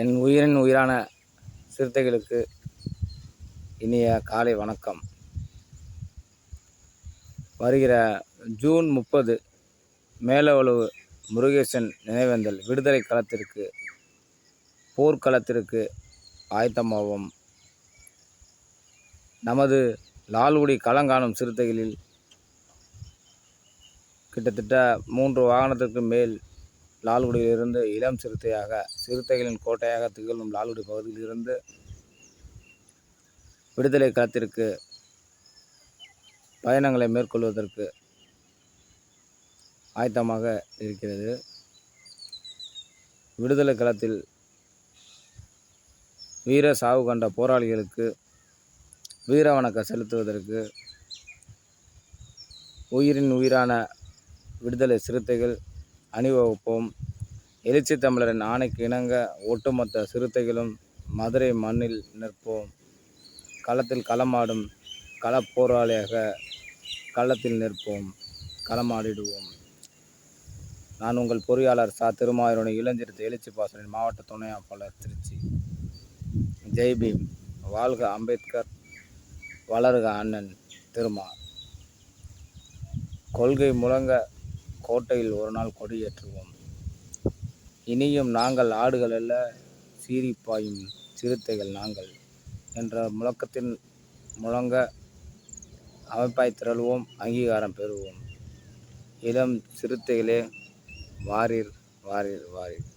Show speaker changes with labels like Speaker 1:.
Speaker 1: என் உயிரின் உயிரான சிறுத்தைகளுக்கு இனிய காலை வணக்கம். வருகிற ஜூன் முப்பது மேலவளவு முருகேசன் நினைவேந்தல் விடுதலை களத்திற்கு போர்க்களத்திற்கு ஆயத்தமாவோம். நமது லால்குடி களங்காணும் சிறுத்தைகளில் கிட்டத்தட்ட மூன்று வாகனத்திற்கு மேல் லால்குடியிலிருந்து இளம் சிறுத்தையாக சிறுத்தைகளின் கோட்டையாக திகழும் லால்குடி பகுதியிலிருந்து விடுதலை களத்திற்கு பயணங்களை மேற்கொள்வதற்கு ஆயத்தமாக இருக்கிறது. விடுதலை களத்தில் வீர சாவு கண்ட போராளிகளுக்கு வீர வணக்கம் செலுத்துவதற்கு உயிரின் உயிரான விடுதலை சிறுத்தைகள் அணிவகுப்போம். எழுச்சி தமிழரின் ஆணைக்கு இணங்க ஒட்டுமொத்த சிறுத்தைகளும் மதுரை மண்ணில் நிற்போம். களத்தில் களமாடும் களப்போராளியாக களத்தில் நிற்போம். களமாடிடுவோம். நான் உங்கள் பொறியாளர் சா. திருமாயிரோனி இளஞ்சிறுத்தை எழுச்சி பாசனின் மாவட்ட துணையாப்பாளர் திருச்சி. ஜெய்பீம் வாழ்க அம்பேத்கர். வளருக அண்ணன் திருமா கொள்கை முழங்க கோட்டையில் ஒரு நாள் கொடியேற்றுவோம். இனியும் நாங்கள் ஆடுகள் அல்ல சீரிப்பாயும் சிறுத்தைகள் நாங்கள் என்ற முழக்கத்தின் முழங்க அமைப்பாய் திரளுவோம் அங்கீகாரம் பெறுவோம். இளம் சிறுத்தைகளே வாரீர் வாரீர் வாரீர்.